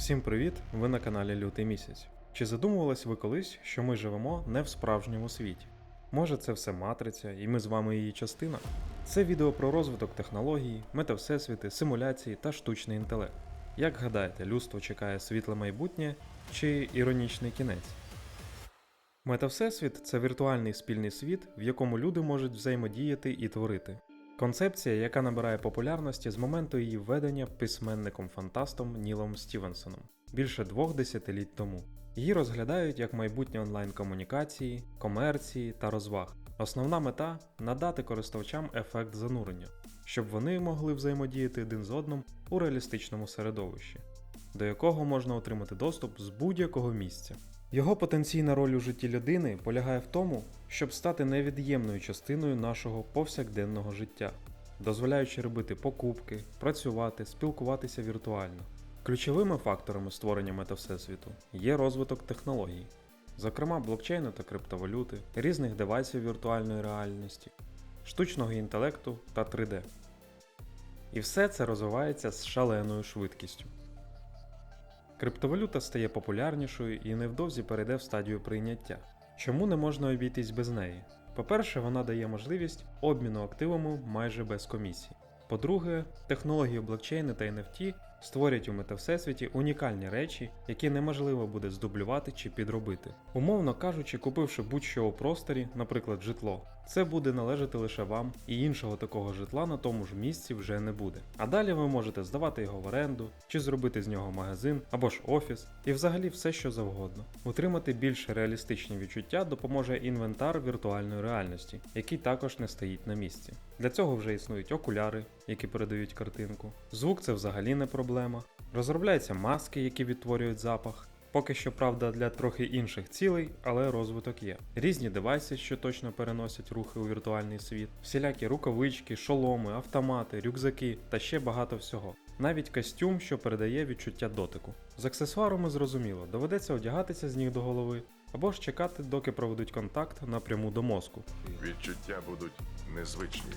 Всім привіт! Ви на каналі Лютий місяць. Чи задумувались ви колись, що ми живемо не в справжньому світі? Може, це все матриця, і ми з вами її частина? Це відео про розвиток технологій, метавсесвіти, симуляції та штучний інтелект. Як гадаєте, людство чекає світле майбутнє чи іронічний кінець? Метавсесвіт це віртуальний спільний світ, в якому люди можуть взаємодіяти і творити. Концепція, яка набирає популярності з моменту її введення письменником-фантастом Нілом Стівенсоном більше двох десятиліть тому. Її розглядають як майбутнє онлайн-комунікації, комерції та розваг. Основна мета надати користувачам ефект занурення, щоб вони могли взаємодіяти один з одним у реалістичному середовищі, до якого можна отримати доступ з будь-якого місця. Його потенційна роль у житті людини полягає в тому, щоб стати невід'ємною частиною нашого повсякденного життя, дозволяючи робити покупки, працювати, спілкуватися віртуально. Ключовими факторами створення метавсесвіту є розвиток технологій, зокрема блокчейну та криптовалюти, різних девайсів віртуальної реальності, штучного інтелекту та 3D. І все це розвивається з шаленою швидкістю. Криптовалюта стає популярнішою і невдовзі перейде в стадію прийняття. Чому не можна обійтись без неї? По-перше, вона дає можливість обміну активами майже без комісій. По-друге, технології блокчейну та NFT створять у метавсесвіті унікальні речі, які неможливо буде здублювати чи підробити. Умовно кажучи, купивши будь-що у просторі, наприклад, житло, це буде належати лише вам, і іншого такого житла на тому ж місці вже не буде. А далі ви можете здавати його в оренду, чи зробити з нього магазин або ж офіс, і взагалі все що завгодно. Утримати більш реалістичні відчуття допоможе інвентар віртуальної реальності, який також не стоїть на місці. Для цього вже існують окуляри, які передають картинку. Звук це взагалі не проблема. Розробляються маски, які відтворюють запах. Поки що, правда, для трохи інших цілей, але розвиток є. Різні девайси, що точно переносять рухи у віртуальний світ, всілякі рукавички, шоломи, автомати, рюкзаки та ще багато всього. Навіть костюм, що передає відчуття дотику. З аксесуарами зрозуміло, доведеться одягатися з ніг до голови, або ж чекати, доки проведуть контакт напряму до мозку. Відчуття будуть незвичні.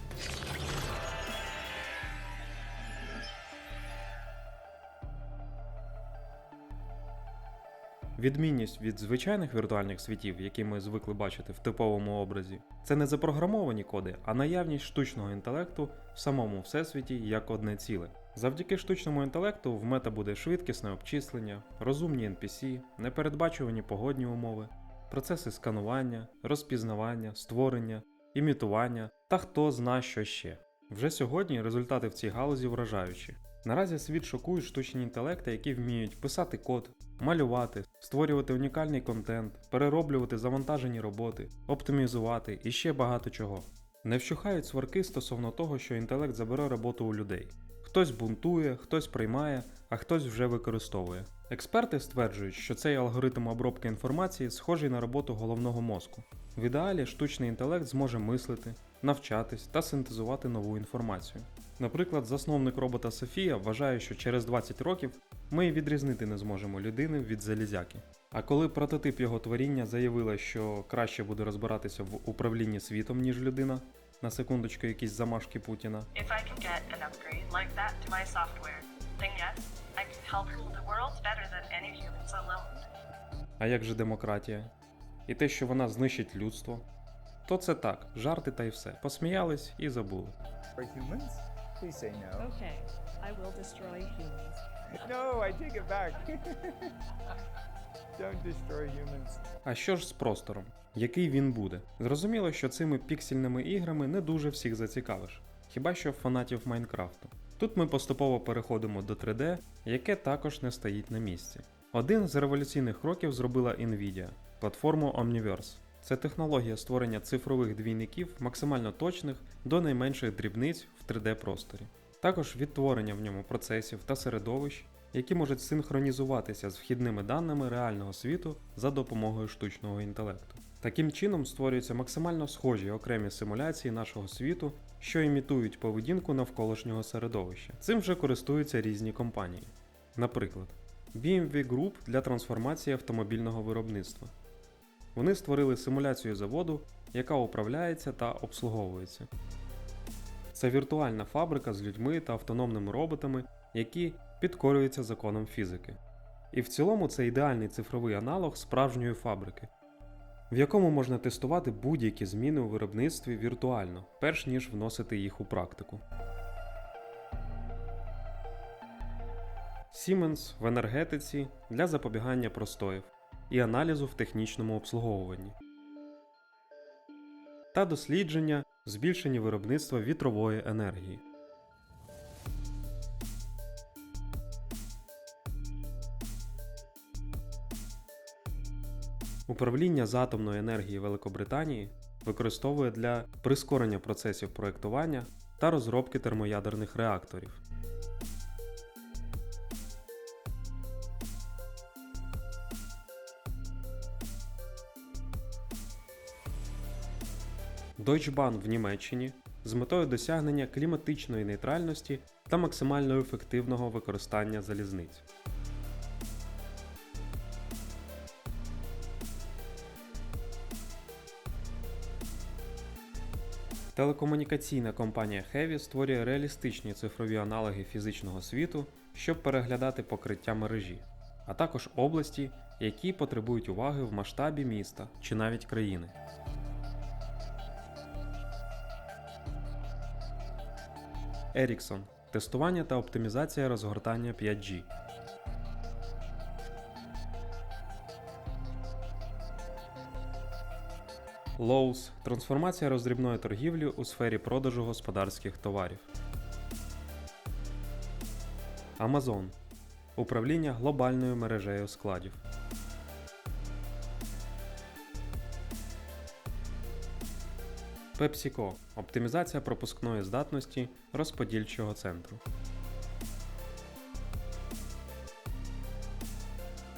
Відмінність від звичайних віртуальних світів, які ми звикли бачити в типовому образі, це не запрограмовані коди, а наявність штучного інтелекту в самому всесвіті як одне ціле. Завдяки штучному інтелекту в мета буде швидкісне обчислення, розумні NPC, непередбачувані погодні умови, процеси сканування, розпізнавання, створення, імітування та хто зна що ще. Вже сьогодні результати в цій галузі вражаючі. Наразі світ шокують штучні інтелекти, які вміють писати код, малювати, створювати унікальний контент, перероблювати завантажені роботи, оптимізувати і ще багато чого. Не вщухають сварки стосовно того, що інтелект забере роботу у людей. Хтось бунтує, хтось приймає, а хтось вже використовує. Експерти стверджують, що цей алгоритм обробки інформації схожий на роботу головного мозку. В ідеалі штучний інтелект зможе мислити, навчатись та синтезувати нову інформацію. Наприклад, засновник робота Софія вважає, що через 20 років ми відрізнити не зможемо людини від залізяки. А коли прототип його творіння заявила, що краще буде розбиратися в управлінні світом, ніж людина, на секундочку якісь замашки Путіна, а як же демократія? І те, що вона знищить людство, то це так, жарти та й все. Посміялись і забули. For humans? Please say no. Okay, I will destroy humans. No, I take it back. А що ж з простором? Який він буде? Зрозуміло, що цими піксельними іграми не дуже всіх зацікавиш, хіба що фанатів Майнкрафту. Тут ми поступово переходимо до 3D, яке також не стоїть на місці. Один з революційних кроків зробила Nvidia – платформу Omniverse. Це технологія створення цифрових двійників максимально точних до найменших дрібниць в 3D-просторі. Також відтворення в ньому процесів та середовищ, які можуть синхронізуватися з вхідними даними реального світу за допомогою штучного інтелекту. Таким чином створюються максимально схожі окремі симуляції нашого світу, що імітують поведінку навколишнього середовища. Цим вже користуються різні компанії. Наприклад, BMW Group для трансформації автомобільного виробництва. Вони створили симуляцію заводу, яка управляється та обслуговується. Це віртуальна фабрика з людьми та автономними роботами, які підкорюються законам фізики. І в цілому це ідеальний цифровий аналог справжньої фабрики, в якому можна тестувати будь-які зміни у виробництві віртуально, перш ніж вносити їх у практику. Siemens в енергетиці для запобігання простоїв і аналізу в технічному обслуговуванні та дослідження збільшення виробництва вітрової енергії. Управління з атомної енергії Великобританії використовує для прискорення процесів проєктування та розробки термоядерних реакторів. Deutsche Bahn в Німеччині з метою досягнення кліматичної нейтральності та максимально ефективного використання залізниць. Телекомунікаційна компанія Heavy створює реалістичні цифрові аналоги фізичного світу, щоб переглядати покриття мережі, а також області, які потребують уваги в масштабі міста чи навіть країни. Ericsson – тестування та оптимізація розгортання 5G. Lowe's – трансформація роздрібної торгівлі у сфері продажу господарських товарів. Amazon – управління глобальною мережею складів. PepsiCo – оптимізація пропускної здатності розподільчого центру.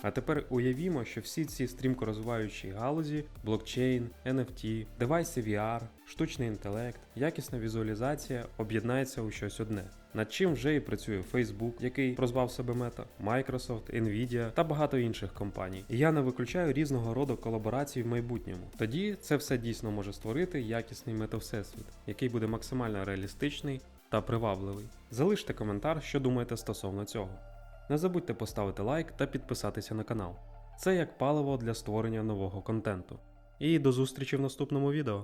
А тепер уявімо, що всі ці стрімко розвиваючі галузі блокчейн, NFT, девайси VR, штучний інтелект, якісна візуалізація об'єднаються у щось одне. Над чим вже і працює Facebook, який прозвав себе Meta, Microsoft, Nvidia та багато інших компаній. І я не виключаю різного роду колаборацій в майбутньому. Тоді це все дійсно може створити якісний метавсесвіт, який буде максимально реалістичний та привабливий. Залиште коментар, що думаєте стосовно цього. Не забудьте поставити лайк та підписатися на канал. Це як паливо для створення нового контенту. І до зустрічі в наступному відео.